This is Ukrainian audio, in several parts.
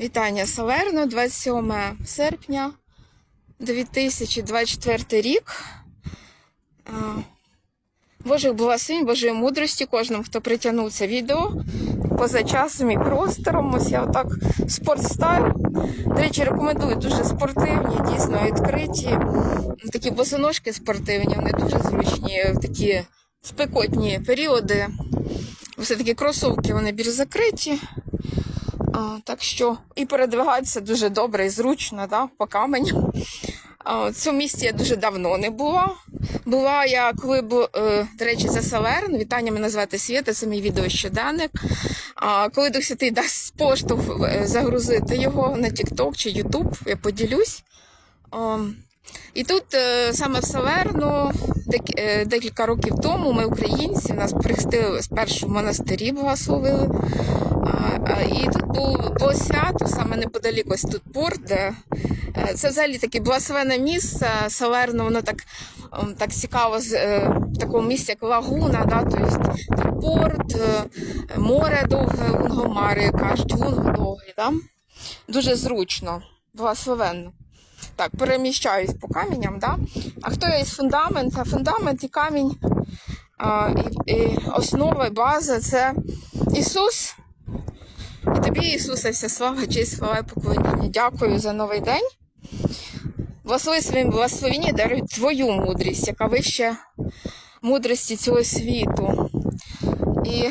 Вітання Салерно, 27 серпня 2024 рік. Божих благословень, Божої мудрості кожному, хто притягнув це відео поза часом і простором. Ось я отак спортстайл. До речі, рекомендую дуже спортивні, дійсно відкриті. Такі босоножки спортивні, вони дуже зручні такі спекотні періоди. Все-таки кросовки вони більш закриті. А, так що і передвигатися дуже добре і зручно, да, по каменю. А, в цьому місці я дуже давно не була. Була я, коли бу, е, до речі, це Салерн. Вітання мене звати Свєта, це мій відео щоденник. А, коли Дух Святий дасть поштовх е, загрузити його на TikTok чи YouTube, я поділюсь. А, і тут е, саме в е, декілька років тому ми, українці, нас прихистили спершу в монастирі, благословили. А, а, І тут був, було свято, саме неподалік ось тут порт, е, це взагалі таке благословенне місце. Салерно, воно так, так цікаво е, в такому місці, як лагуна, да, тобто порт, е, море довге, лунгомари кажуть, лунго довгий. Да? Дуже зручно, благословенно. Так, переміщаюсь по каміням, да? А хто є із фундамента? Фундамент і камінь, а, і, і основа, і база це Ісус. І тобі, Ісусе, вся слава, честь, слава і поклоніння. Дякую за новий день. Благослови своїм благословіння, даруй твою мудрість, яка вище мудрості цього світу. І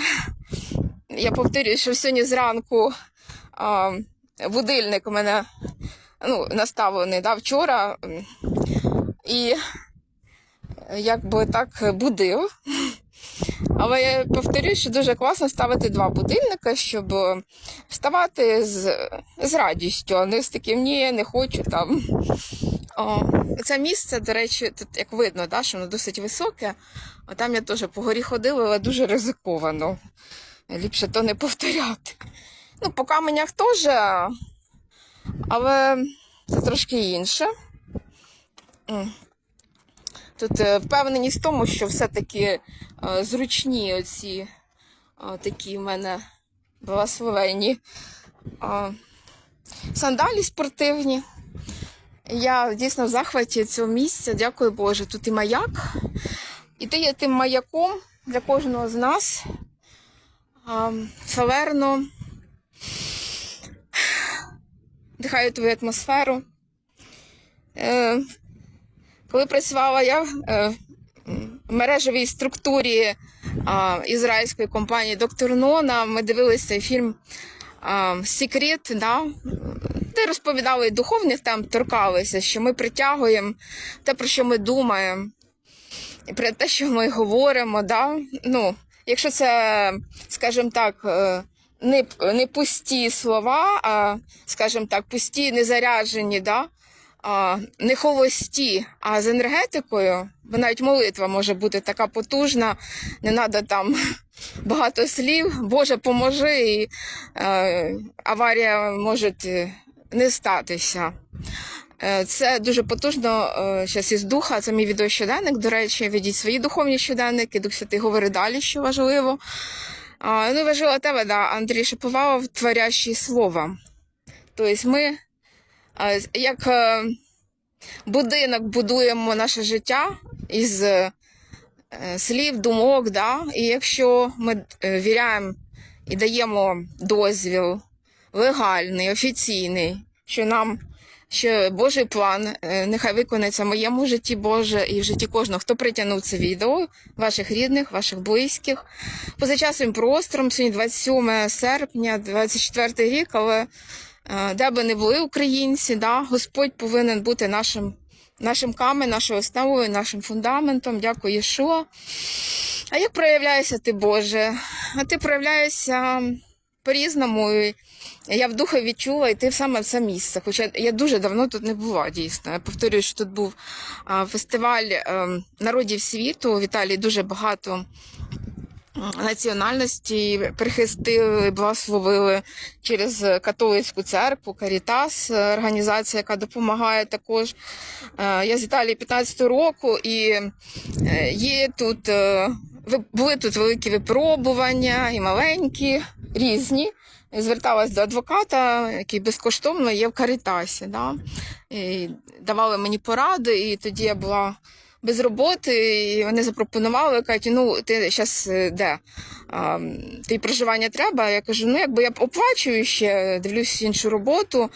я повторюю, що сьогодні зранку а, будильник у мене ну, наставлений да, вчора. І якби так будив. Але я повторюю, що дуже класно ставити два будильника, щоб вставати з, з радістю, а не з таким ні, не хочу там. О, це місце, до речі, тут як видно, да, що воно досить високе. А там я теж по горі ходила, але дуже ризиковано. Ліпше то не повторяти. Ну, по каменях теж, але це трошки інше. Тут е, впевненість в тому, що все-таки е, зручні оці е, такі в мене благословенні сандалі спортивні. Я дійсно в захваті цього місця. Дякую Боже. Тут і маяк. І ти є тим маяком для кожного з нас. А, Салерно. Дихаю твою атмосферу. Е, коли працювала я е, в мережевій структурі а, ізраїльської компанії Доктор Нона, ми дивилися фільм а, Секрет, да? де розповідали духовних тем, торкалися, що ми притягуємо те, про що ми думаємо, і про те, що ми говоримо. Да? Ну, якщо це, скажімо так, е, не, не пусті слова, а, скажімо так, пусті, незаряджені, да? А, не холості, а з енергетикою, бо навіть молитва може бути така потужна, не треба там багато слів. Боже, поможи, і е, аварія може е, не статися. Е, Це дуже потужно зараз із духа. Це мій відеощоденник. До речі, ведіть свої духовні щоденники. Дух Святий говорить далі, що важливо. Ну, важливо тебе, да, Андрій Шаповалов, творящий слова. Тобто ми як е, будинок будуємо наше життя із е, слів, думок, да? і якщо ми е, віряємо і даємо дозвіл легальний, офіційний, що нам що Божий план нехай виконається в моєму житті Боже і в житті кожного, хто притягнув це відео, ваших рідних, ваших близьких. Поза часом простором, сьогодні 27 серпня, 24 рік, але де би не були українці, да, Господь повинен бути нашим, нашим каменем, нашою основою, нашим фундаментом. Дякую, Єшуа. А як проявляєшся ти, Боже? А ти проявляєшся по-різному. Я в духу відчула йти саме в це місце. Хоча я дуже давно тут не була, дійсно. Я повторюю, що тут був фестиваль ем, народів світу. В Італії дуже багато національності прихистили, благословили через католицьку церкву, Карітас, організація, яка допомагає також. Е, Я з Італії 15 року і е, є тут, е, були тут великі випробування і маленькі, різні. зверталась до адвоката, який безкоштовно є в Карітасі. Да? І давали мені поради, і тоді я була без роботи, і вони запропонували, кажуть, ну ти зараз де? А, тобі проживання треба. Я кажу, ну якби я оплачую ще, дивлюсь іншу роботу.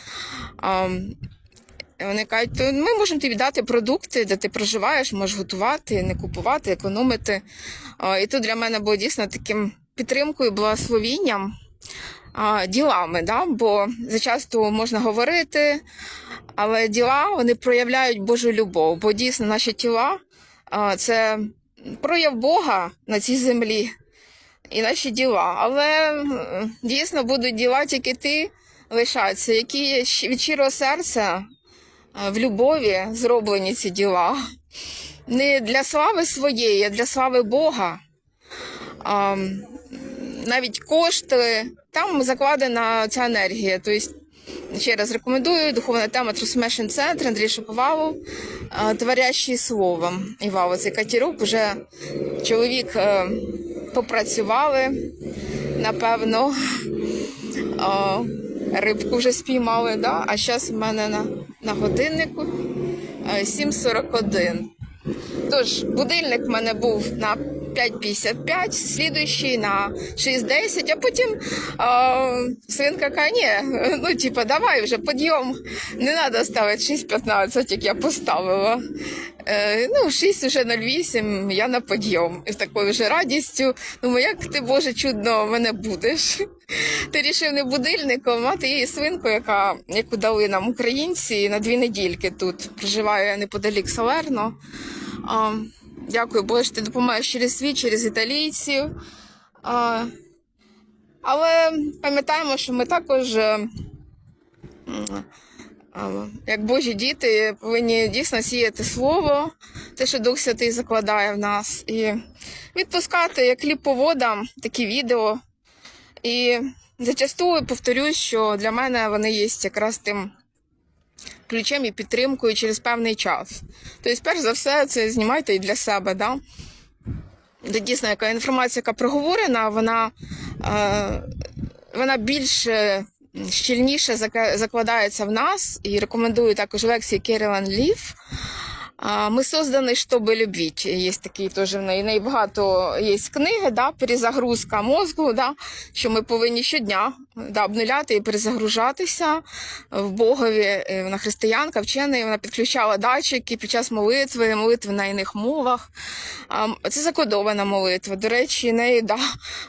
А, вони кажуть, то ми можемо тобі дати продукти, де ти проживаєш, можеш готувати, не купувати, економити. А, І тут для мене було дійсно таким підтримкою, благословінням, а, ділами, да? бо зачасто можна говорити, але діла вони проявляють Божу любов, бо дійсно наші тіла а, це прояв Бога на цій землі і наші діла. Але дійсно будуть діла тільки ти лишаться, які від щирого серця в любові зроблені ці діла. Не для слави своєї, а для слави Бога. А, навіть кошти, там закладена ця енергія. Тобто, ще раз рекомендую духовна тема Transformation Центр Андрій Шаповалов, е, творящий словом. І вау, цей катірок вже чоловік е, попрацювали, напевно. Рибку вже спіймали, да? а зараз в мене на, на годиннику е, 7.41. Тож, будильник в мене був на 5.55, слідуючий на 6.10, а потім е, свинка каже, ні, ну типа, давай вже підйом, не треба ставити 6.15, як я поставила. Е, ну, 6 вже 08, я на підйом. І з такою вже радістю. Думаю, як ти, Боже, чудно мене будеш. Ти рішив не будильником, а ти свинку, яка, яку дали нам українці на дві недільки тут. Проживаю я неподалік Салерно. А, дякую, Боже, що ти допомагаєш через світ, через італійців. А, але пам'ятаємо, що ми також, е, як Божі діти, повинні дійсно сіяти слово, те, що Дух Святий закладає в нас, і відпускати як хліб по водам такі відео. І зачастую повторюсь, що для мене вони є якраз тим ключем і підтримкою через певний час. Тобто, перш за все, це знімайте і для себе. Да? Де дійсно, яка інформація, яка проговорена, вона, е, вона більш е, щільніше зака- закладається в нас. І рекомендую також лекції Керілан Лів. А, Мы созданы, чтобы любить. Є такий теж в неї. В неї багато є книги, да, перезагрузка мозку, да, що ми повинні щодня да, обнуляти і перезагружатися в Богові. Е, Вона християнка, вчений, вона підключала датчики під час молитви, молитви на іних мовах. Це закодована молитва. До речі, неї да,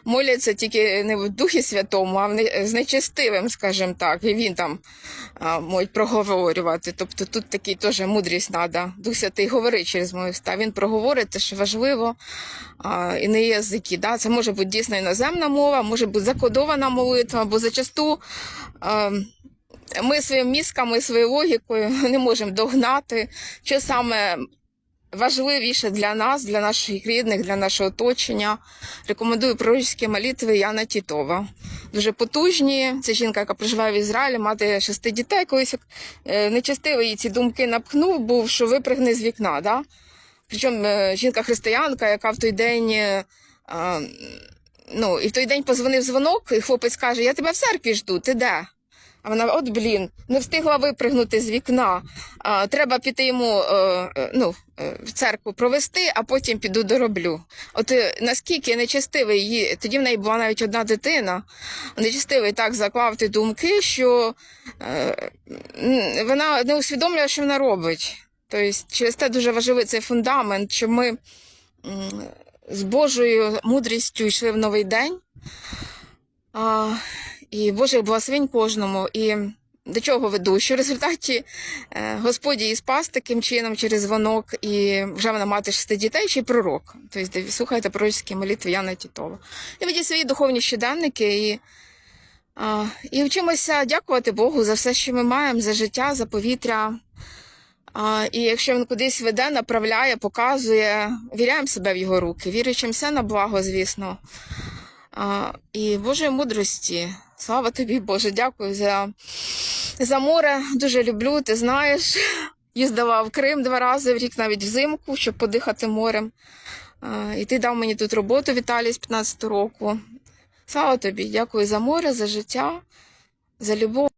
моляться тільки не в Духі Святому, а з нечестивим, скажімо так. І він там можуть проговорювати. Тобто тут такий теж мудрість треба. Дух Святий говорить через мої уста. Він проговорить те, що важливо, і не язики. Да? Це може бути дійсно іноземна мова, може бути закодована молитва, бо зачасту. Ми своїм мізками, своєю логікою не можемо догнати, що саме важливіше для нас, для наших рідних, для нашого оточення. Рекомендую пророчські молитви Яна Тітова. Дуже потужні. Це жінка, яка проживає в Ізраїлі, мати шести дітей. Колись е, нечестивий їй ці думки напхнув, був, що випригни з вікна. Да? Причому е, жінка-християнка, яка в той день. Ну, і в той день позвонив дзвонок, і хлопець каже: Я тебе в церкві жду, ти де? А вона, от блін, не встигла випригнути з вікна. А, треба піти йому е, е, ну, е, в церкву провести, а потім піду дороблю. От е, наскільки нечестивий її, тоді в неї була навіть одна дитина, нечестивий так заклав ті думки, що е, вона не усвідомлює, що вона робить. Тобто, через те дуже важливий цей фундамент, що ми з Божою мудрістю йшли в новий день. А, і Боже благословень кожному. І до чого веду? Що в результаті е, Господь її спас таким чином через дзвонок, і вже вона мати шести дітей, чи пророк. Тобто слухайте пророчські молитви Яна Тітова. І ведіть свої духовні щоденники і, і вчимося дякувати Богу за все, що ми маємо, за життя, за повітря. А, і якщо він кудись веде, направляє, показує, віряємо себе в його руки, віруючим все на благо, звісно. А, і Божої мудрості. Слава тобі, Боже, дякую за, за море. Дуже люблю, ти знаєш. Їздила в Крим два рази в рік, навіть взимку, щоб подихати морем. А, і ти дав мені тут роботу в Італії з 15 року. Слава тобі, дякую за море, за життя, за любов.